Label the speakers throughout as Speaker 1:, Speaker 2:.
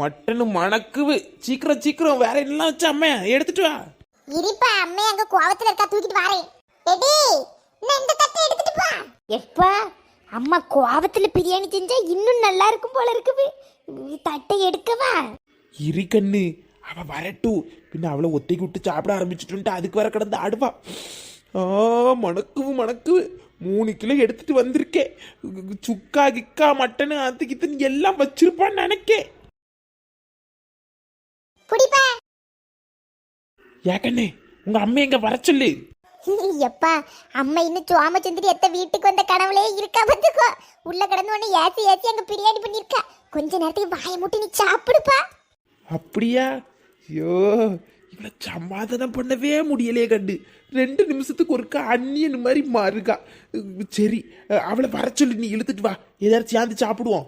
Speaker 1: Mutton மணக்குவு சீக்கிரம் சீக்கிரம். வேற எல்லாம் வச்சு அம்மே? எடுத்துட்டு வா.
Speaker 2: இருப்பா அம்மே அங்க கோவத்துல இருக்கா? தூக்கிட்டு வரேன் எடி நான் இந்த தட்டை எடுத்துட்டு போ. எப்பா அம்மா கோவத்துல பிரியாணி செஞ்சா இன்னும் நல்லா இருக்கும் போல இருக்குது. தட்டை எடுக்கவா?
Speaker 1: இரி கண்ணு. அவ வரட்டும். பின்ன அவளை ஒத்தைக்கு விட்டு சாப்பிட ஆரம்பிச்சுட்டு அதுக்கு வர கிடந்து ஆடுவா. ஆ மணக்குவு மணக்குவு மூணு கிலோ எடுத்துட்டு வந்திருக்கேன். சுக்கா கிக்கா மட்டனு அது கித்துன்னு எல்லாம் வச்சிருப்பான்னு நினைக்கேன். ஏக்கண்ணே உங்க அம்மா எங்க வர சொல்லு.
Speaker 2: எப்பா அம்மா இன்னும் சோமச்சந்திரி எத்த வீட்டுக்கு வந்த கனவுலே இருக்கா வந்துக்கோ உள்ள கிடந்து ஒண்ணு ஏசி ஏசி அங்க பிரியாணி பண்ணிருக்கா கொஞ்ச நேரத்துக்கு வாயை முட்டி நீ சாப்பிடுப்பா.
Speaker 1: அப்படியா? ஐயோ இவளை சமாதானம் பண்ணவே முடியலையே கண்டு. ரெண்டு நிமிஷத்துக்கு ஒருக்கா அந்நியன் மாதிரி மாறுகா சரி அவளை வர சொல்லி நீ இழுத்துட்டு வா. ஏதாச்சும் சேர்ந்து சாப்பிடுவோம்.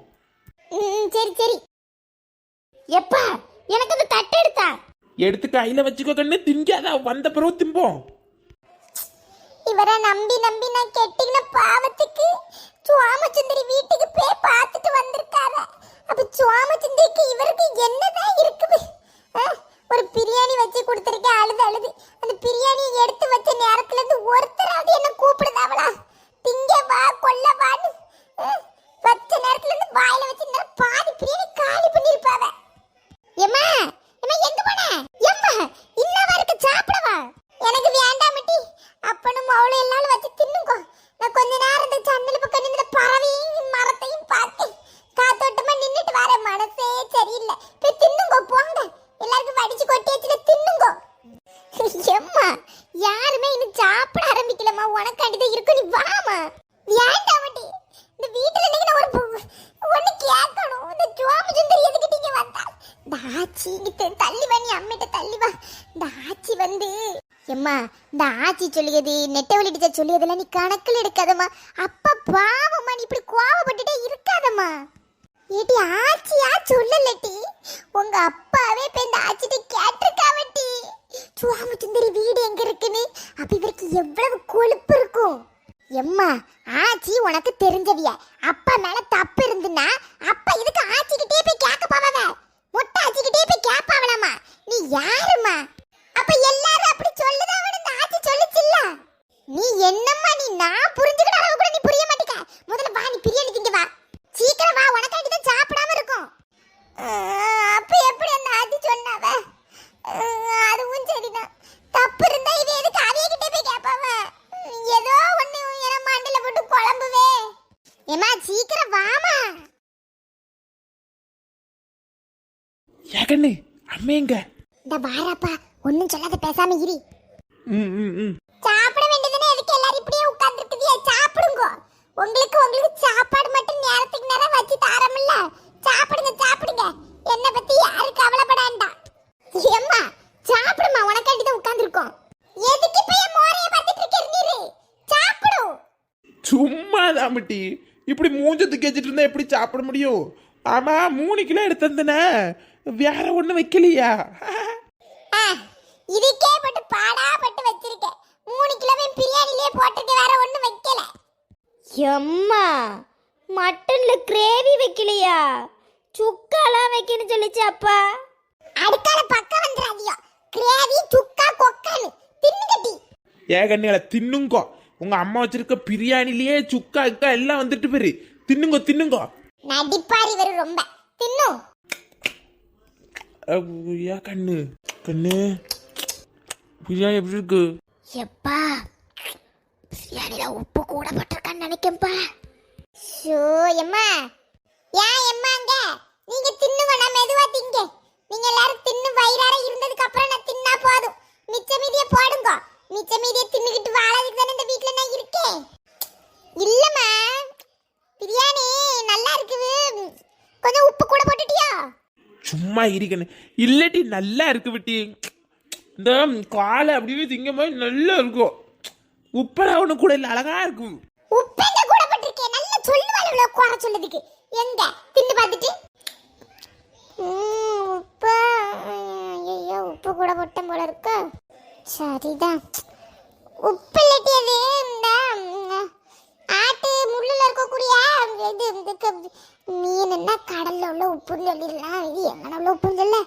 Speaker 2: சரி சரி. எப்பா எனக்கு அந்த தட்டை எடுத்தா?
Speaker 1: எடுத்து கையில வச்சுக்கோ கண்ணு திங்காத வந்த பிறகு திம்போம்.
Speaker 2: இவரை நம்பி நம்பி நான் கெட்டின பாவத்துக்கு சுவாமச்சுந்தரி வீட்டுக்கு போய் பார்த்துட்டு வந்திருக்காத. அப்ப சுவாமச்சுந்தரிக்கு இவருக்கு என்னதான் இருக்குது ஆ? ஒரு பிரியாணி வச்சு கொடுத்துருக்கேன் அழுது அழுது அந்த பிரியாணியை எடுத்து வச்ச நேரத்துல இருந்து ஒருத்தராவது என்ன கூப்பிடுதாவளா திங்க வா கொல்ல வான்னு ஆ? வச்ச நேரத்துல இருந்து வாயில வச்சு நேரம் பாதி பிரியாணி காலி பண்ணிருப்பாவ எம்மா எம்மா எங்க போன எம்மா இன்னவா இருக்கு சாப்பிடவா எனக்கு வேண்டாம் மிட்டி அப்பனும் அவளை எல்லாரும் வச்சு தின்னுக்கோ நான் கொஞ்ச நேரம் இந்த சன்னல் பக்கம் நின்று பறவையும் மரத்தையும் பார்த்தேன் காத்தோட்டமா நின்னுட்டு வர மனசே சரியில்லை போய் தின்னுங்கோ போங்க எல்லாருக்கும் வடிச்சு கொட்டி வச்சுல தின்னுங்கோ எம்மா யாருமே இன்னும் சாப்பிட ஆரம்பிக்கலம்மா உனக்காண்டிதான் இருக்கும் நீ வாமா வேண்டாம் மிட்டி இந்த வீட்டுல இன்னைக்கு நான் ஒரு பு- ஒண்ணு கேட்கணும் இந்த ஜோமி சுந்தரி எதுக்கிட்ட இங்க வந்தா இந்த ஆச்சி இங்கிட்டு தள்ளி வா நீ அம்மிட்ட தள்ளி வா இந்த ஆச்சி வந்து அம்மா இந்த ஆச்சி சொல்லியது நெட்டவழி டீச்சர் சொல்லியதெல்லாம் நீ கணக்கில் எடுக்காதம்மா. அப்பா பாவம்மா நீ இப்படி கோவப்பட்டுட்டே இருக்காதம்மா. ஏடி ஆச்சியா சொல்லலட்டி உங்க அப்பாவே இப்ப இந்த ஆச்சிட்ட கேட்டிருக்காவட்டி சுவாமி சுந்தரி வீடு எங்க இருக்குன்னு? அப்ப இவருக்கு எவ்வளவு கொழுப்பு இருக்கும்? எம்மா ஆச்சி உனக்கு தெரிஞ்சவிய. அப்பா மேல தப்பு இருந்துன்னா அப்பா இதுக்கு ஆச்சிக்கிட்டே போய் கேட்க போவாங்க மொட்டை ஆச்சிக்கிட்டே போய் கேட்பாவலாமா? நீ யாருமா என்னம்மா நீ? நான் புரிஞ்சுக்கிற அளவு கூட நீ புரிய மாட்டேங்க. முதல்ல வா நீ பிரியாணி திங்க வா. சீக்கிரம் வா உனக்காண்டி தான் சாப்பிடாம இருக்கும். அப்ப எப்படி அந்த ஆச்சி சொன்னாவ? அதுவும் சரிதான். தப்பு இருந்தா இது எதுக்கு அவிய கிட்டே போய் கேட்பாவ ஏதோ ஒண்ணு என் மண்டல போட்டு குழம்புவே. ஏமா சீக்கிரம் வாமா
Speaker 1: ஏக்கண்ணு அம்மா எங்க
Speaker 2: இந்த பாரப்பா ஒண்ணும் சொல்லாத பேசாம இரு.
Speaker 1: ம் ம் ம்
Speaker 2: சாப்பிட வேண்டியதுனே எதுக்கு எல்லாரும் இப்படியே உட்கார்ந்துருக்குதியே சாப்பிடுங்க உங்களுக்கு உங்களுக்கு சாப்பாடு மட்டும் நேரத்துக்கு நேரம் வச்சு தாரமில்ல. சாப்பிடுங்க சாப்பிடுங்க. என்ன பத்தி யாரும் கவலைப்பட வேண்டாம் ஏம்மா சாப்பிடுமா? உனக்காண்டி தான் உட்கார்ந்துருக்கோம். எதுக்கு இப்ப என் மோரைய பார்த்துட்டு இருக்க நீரு? சாப்பிடு.
Speaker 1: சும்மா தாமட்டி இப்படி மூஞ்சத்துக்கு வச்சுட்டு இருந்தா எப்படி சாப்பிட முடியும்? ஆமா மூணு கிலோ எடுத்தந்தன. வேற ஒண்ணு வைக்கலையா?
Speaker 2: ஆ, இதுக்கே பட்டு பாடா பட்டு வச்சிருக்கேன் மூணு கிலோவே பிரியாணிலே போட்டிருக்கேன் வேற ஒண்ணும் வைக்கல
Speaker 3: எம்மா மட்டன்ல கிரேவி வைக்கலையா? சுக்காலாம் வைக்கணும்னு சொல்லிச்சு அப்பா.
Speaker 2: அடுக்கால பக்கம் வந்துடாதியோ. கிரேவி சுக்கா கொக்கான்னு. தின்னுகட்டி
Speaker 1: ஏ கண்ணுகளை தின்னுங்கோ. உங்க அம்மா வச்சிருக்க பிரியாணிலேயே சுக்கா இக்கா எல்லாம் வந்துட்டு போயிரு. தின்னுங்கோ தின்னுங்கோ.
Speaker 2: நடிப்பாரி வரும் ரொம்ப. தின்னும்
Speaker 1: அஹ், ஏ கண்ணு. கண்ணு. பிரியாணி எப்படி இருக்கு?
Speaker 2: எப்பா பிரியாணியில உப்பு கூட போட்டிருக்கான்னு நினைக்கப்பா ஷோ எம்மா. ஏன் எம்மாங்க நீங்க தின்னுங்க நான் மெதுவா திங்க. நீங்க எல்லாரும் தின்னு வயிறார இருந்ததுக்கு அப்புறம் நான் தின்னா போதும். மிச்ச மீதியை போடுங்க. மிச்ச மீதியை தின்னுகிட்டு வாழறதுக்கு தானே இந்த வீட்ல நான் இருக்கேன். இல்லம்மா. பிரியாணி நல்லா இருக்குது. கொஞ்சம் உப்பு கூட போட்டுட்டியா?
Speaker 1: சும்மா இருக்கணும் இல்லட்டி நல்லா இருக்கு விட்டி. இந்த காலை அப்படியே திங்க போது நல்லா இருக்கும். உப்பெல்லாம் ஒண்ணு கூட இல்லை அழகா இருக்கும்.
Speaker 2: உப்பெங்க கூட போட்டிருக்கேன் நல்லா சொல்லுவாள் குறை சொல்லதுக்கு எங்க? தின்னு பார்த்துட்டு. ம், உப்பு. ஐயோ உப்பு கூட போட்டேன் போல இருக்கு? சரிதான் உப்பு இல்லாட்டி அது இந்த ஆட்டு முள்ளுல இருக்கக்கூடிய இது இதுக்கு மீன் என்ன கடல்ல உள்ள உப்புன்னு சொல்லிடலாம். இது எங்கன உள்ள உப்புன்னு சொல்ல?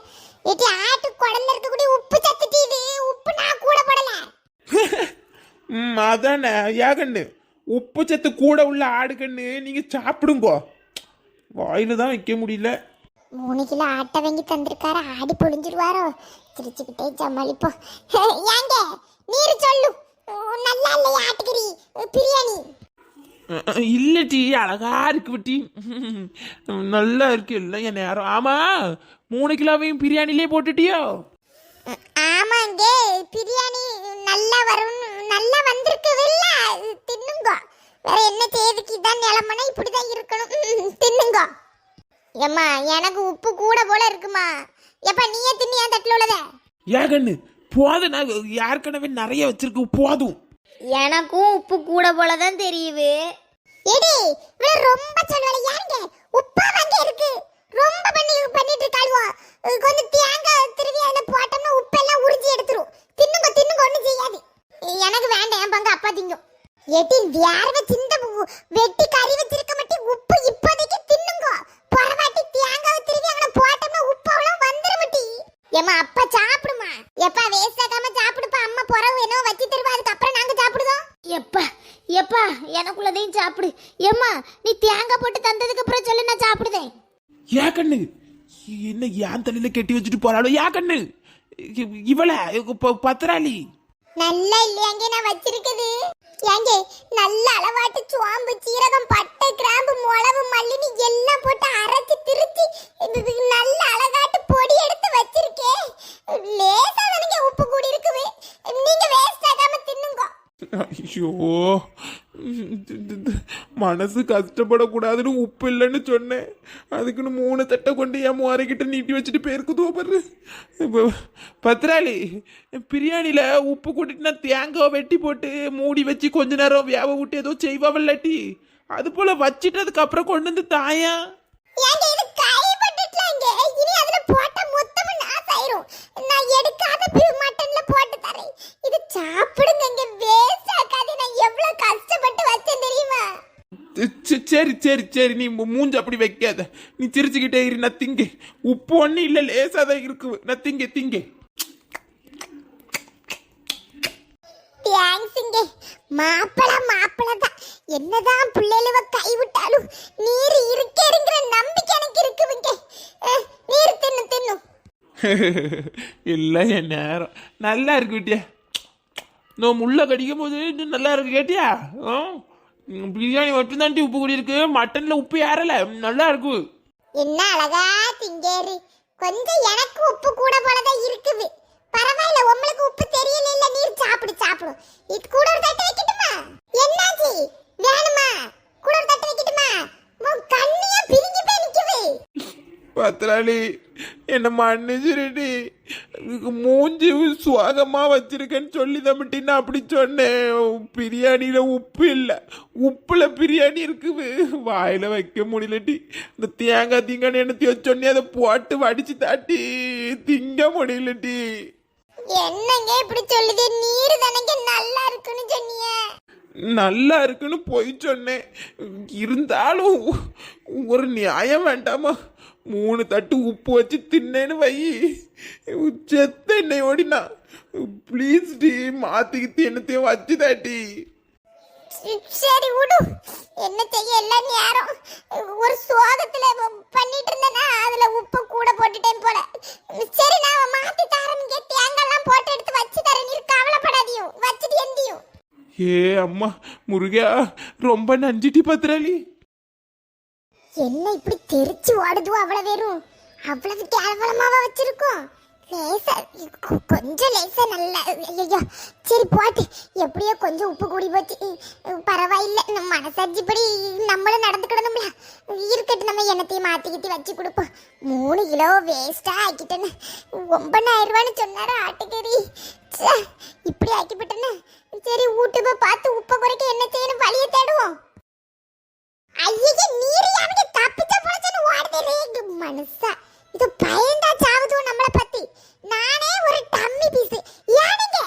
Speaker 2: ஏட்டி ஆட்டு குடல்ல இருக்கக்கூடிய உப்பு சத்துட்டு இது உப்பு நான் கூட போடல
Speaker 1: ம் அதானே ஏகண்ணு உப்பு சத்து கூட உள்ள ஆடுகண்ணு நீங்க சாப்பிடுங்கோ. வாயில தான் வைக்க முடியல.
Speaker 2: மூணு கிலோ ஆட்டை வாங்கி தந்திருக்காரு ஆடி பொழிஞ்சிருவாரோ? சிரிச்சுக்கிட்டே சமாளிப்போம் ஏங்க நீர் சொல்லு. நல்லா இல்லையா ஆட்டுக்கறி? பிரியாணி.
Speaker 1: இல்ல டீ அழகா இருக்கு டீ. நல்லா இருக்கு இல்லை என் நேரம். ஆமா மூணு கிலோவையும் பிரியாணிலே போட்டுட்டியோ?
Speaker 2: ஆமாங்க பிரியாணி நல்லா வரும் நல்லா வந்திருக்குதுல்ல. தின்னுங்க. வேற என்ன தேதிக்கு தான் நிலமனா இப்படிதான் இருக்கணும். தின்னுங்க. ஏம்மா எனக்கு உப்பு கூட போல இருக்குமா? எப்ப நீயே தின்னி என் தட்டுல உள்ளத?
Speaker 1: ஏகண்ணு போதும் நான் ஏற்கனவே நிறைய வச்சிருக்கு போதும்.
Speaker 3: எனக்கும் உப்பு கூட போல தான் தெரியுது.
Speaker 2: எடி இவள ரொம்ப சொல்லுவாள யாருங்க உப்பா வாங்க இருக்கு. ரொம்ப பண்ணி பண்ணிட்டு இருக்காளுவோ. கொஞ்சம் தேங்காய் திருவி அதுல போட்டோம்னா உப்பெல்லாம் உறிஞ்சி எடுத்துரும். தின்னுங்க தின்னுங்க ஒண்ணும் செய்யாது. எனக்கு வேண்டாம் என் பங்கு அப்பா திங்கும். எடி வேர்வை சிந்த பு- வெட்டி கறி வச்சிருக்க மாட்டி உப்பு இப்போதைக்கு தின்னுங்க. பொறவாட்டி தேங்காய் திருவி அங்க போட்டோம்னா உப்பு அவ்வளோ வந்துட மாட்டி. ஏமா அப்பா சாப்பிடுமா? எப்பா வேஸ்ட் ஆகாம சாப்பிடுப்பா? அம்மா புறவு என்ன வச்சு தருவா அதுக்கப்புறம் நாங்கள் சாப்பிடுதோம்.
Speaker 3: எப்பா எப்பா எனக்குள்ளதையும் சாப்பிடு. ஏம்மா நீ தேங்காய் போட்டு தந்ததுக்கு அப்புறம் சொல்லு நான் சாப்பிடுதேன்.
Speaker 1: கண்ணு என்ன ஏன் தலையில கெட்டி வச்சுட்டு போறாளோ? ஏன் கண்ணு இவள பத்திராளி.
Speaker 2: நல்லா இல்லையாங்க நான் வச்சிருக்குது. ஏங்க நல்ல அளவாட்டு சுவாம்பு சீரகம் பட்டை கிராம்பு மிளகு மல்லினி எல்லாம் போட்டு அரைச்சி திருச்சி நல்ல அழகாட்டு பொடி எடுத்து வச்சிருக்கேன் லேசா தானங்க உப்பு கூடி இருக்குது நீங்க வேஸ்ட் ஆகாம தின்னுங்க.
Speaker 1: ஐயோ. மனசு கஷ்டப்படக்கூடாதுன்னு உப்பு இல்லைன்னு சொன்னேன். அதுக்குன்னு மூணு தட்டை கொண்டு என் முறைக்கிட்ட நீட்டி வச்சுட்டு போயிருக்குதோ பாரு இப்போ பத்திராளி பிரியாணியில் உப்பு கூட்டிட்டு நான் தேங்காய் வெட்டி போட்டு மூடி வச்சு கொஞ்ச நேரம் வேவ விட்டு ஏதோ செய்வாவில்லாட்டி அது போல் வச்சிட்டதுக்கப்புறம் கொண்டு வந்து தாயா
Speaker 2: ஏங்க இது கைப்பட்டுட்டலாங்க இனி அதுல போட்ட மொத்தமும் நாஸ் ஆயிரும் நான் எடுக்காத பி- மட்டன்ல போட்டு தரேன் இது சாப்பிடுங்க இங்க வேஸ்ட் ஆகாது நான் எவ்வளவு கஷ்டப்பட்டு வச்சேன் தெரியுமா
Speaker 1: சி- சரி சரி சரி நீ மூஞ்சி அப்படி வைக்காத. நீ சிரிச்சுக்கிட்டே இரு நான் திங்க. உப்பு ஒன்றும் இல்லை லேசாக தான் இருக்கு. நான் திங்க திங்க.
Speaker 2: தேங்க்ஸுங்க மாப்பிள மாப்பிள தான் என்னதான் பிள்ளைகளுவ கைவிட்டாலும் நீர் இருக்கேங்கிற நம்பிக்கை எனக்கு இருக்குதுங்க நீர் தின்னு தின்னு.
Speaker 1: இல்லை என் நேரம். நல்லா இருக்கு விட்டியா நான் முள்ள கடிக்கும் போது இன்னும் நல்லா இருக்கு கேட்டியா? ஆ? பிரியாணி மட்டும்தான் உப்பு கூடி இருக்கு மட்டன்ல உப்பு ஏறல. நல்லா இருக்கு.
Speaker 2: என்ன அழகா திங்கேரு கொஞ்சம் எனக்கு உப்பு கூட போலதான் இருக்குது. பரவாயில்ல உங்களுக்கு உப்பு தெரியல இல்ல நீர் சாப்பிடு சாப்பிடு. இது கூட ஒரு தட்டு வைக்கட்டுமா? என்னாச்சு? வேணுமா? கூட ஒரு தட்டு வைக்கட்டுமா? உன் கண்ணியா பிரிஞ்சு போய் நிக்குது.
Speaker 1: பத்திராளி என்ன மன்னிச்சிருடி. மூஞ்சி சுவாகமா வச்சிருக்கேன்னு சொல்லி தம்பிட்டு நான் அப்படி சொன்னேன். பிரியாணியில உப்பு இல்லை. உப்புல பிரியாணி இருக்குது. வாயில வைக்க முடியலட்டி இந்த தேங்காய் தீங்காய் என்னத்தையோ சொன்னி அதை போட்டு வடிச்சு தாட்டி திங்க முடியலட்டி
Speaker 2: என்னங்க இப்படி சொல்லுது? நீர் தானங்க நல்லா இருக்குன்னு சொன்னீங்க.
Speaker 1: நல்லா இருக்குன்னு போய் சொன்னேன். இருந்தாலும் ஒரு நியாயம் வேண்டாமா? மூணு தட்டு உப்பு வச்சு தின்னேன்னு வை. செத்த என்னை ஓடினா. ப்ளீஸ் டி மாத்திக்கிட்டு என்னத்தையும் வச்சு தாட்டி
Speaker 2: சரி விடு என்ன செய்ய எல்லாம் நேரம். ஒரு சோகத்துல பண்ணிட்டு இருந்தேன்னா அதுல உப்பு கூட போட்டுட்டேன் போல. சரி நான் மாத்தி தரேன். தேங்காய்லாம் போட்டு எடுத்து வச்சு தரேன். நீ கவலைப்படாதியும் வச்சுட்டு எந்தியும்
Speaker 1: ஏ அம்மா முருகா ரொம்ப நஞ்சிட்டி பத்திராளி
Speaker 2: என்ன இப்படி தெரிச்சு ஓடுதுவோ அவ்வளோ வெறும்? அவ்வளவு கேவலமாக வச்சிருக்கோம்? லேசா கொஞ்சம் லேசா நல்லா ஐயோ சரி போட்டு. எப்படியோ கொஞ்சம் உப்பு கூடி போச்சு. பரவாயில்ல நம்ம மனசாட்சிப்படி நம்மளும் நடந்துக்கிடணும்ல. இருக்கட்டும் நம்ம எண்ணத்தையும் மாற்றிக்கிட்டு வச்சு கொடுப்போம். மூணு கிலோ வேஸ்ட்டாக ஆக்கிட்டேன்னு. ஒன்பதாயிரம் ரூபான்னு சொன்னாரு ஆட்டுக்கறி. இப்படி ஆக்கிவிட்டேன்னு. சரி வீட்டு பார்த்து உப்பை குறைக்க என்ன செய்யணும்? வழியை தேடுவோம். ஐயே நீரி அவனுக்கு தப்பிச்ச போலச்சன்னு ஓடுதே இந்த மனுஷா இது பயந்தா சாவுதோ நம்மள பத்தி நானே ஒரு டம்மி பீஸ் ஏனுங்க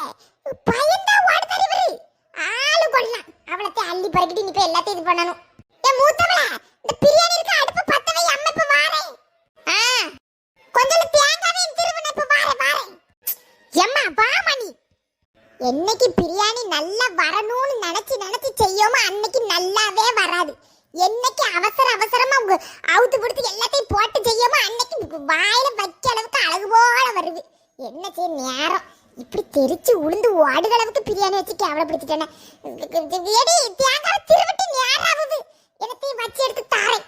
Speaker 2: பயந்தா ஓடுதாரு இவரு ஆளு கொள்ளலாம் அவளத்தை அள்ளி பறக்கிட்டு நீ எல்லாத்தையும் இது பண்ணணும் ஏன் மூத்தவளா இந்த பிரியாணி அடுப்பு பத்த வை அம்மா ஆ கொஞ்சம் தேங்காவையும் திருவின இப்ப வாரேன் எம்மா வா என்னைக்கு பிரியாணி நல்லா வரணும்னு நினைச்சு நினைச்சு செய்யாம அன்னைக்கு நல்லாவே வராது என்னைக்கு அவசர அவசரமா அவுத்து பிடித்து எல்லாத்தையும் போட்டு செய்யாம அன்னைக்கு வாயில வைக்க அளவுக்கு அழகு போல வருது. என்ன செய்ய நேரம்? இப்படி தெரிச்சு உளுந்து ஓடுற அளவுக்கு பிரியாணி வச்சு கேவல பிடிச்சிட்டேன் திருவிட்டு நேரம் ஆகுது எனத்தையும் வச்சு எடுத்து தாரேன்.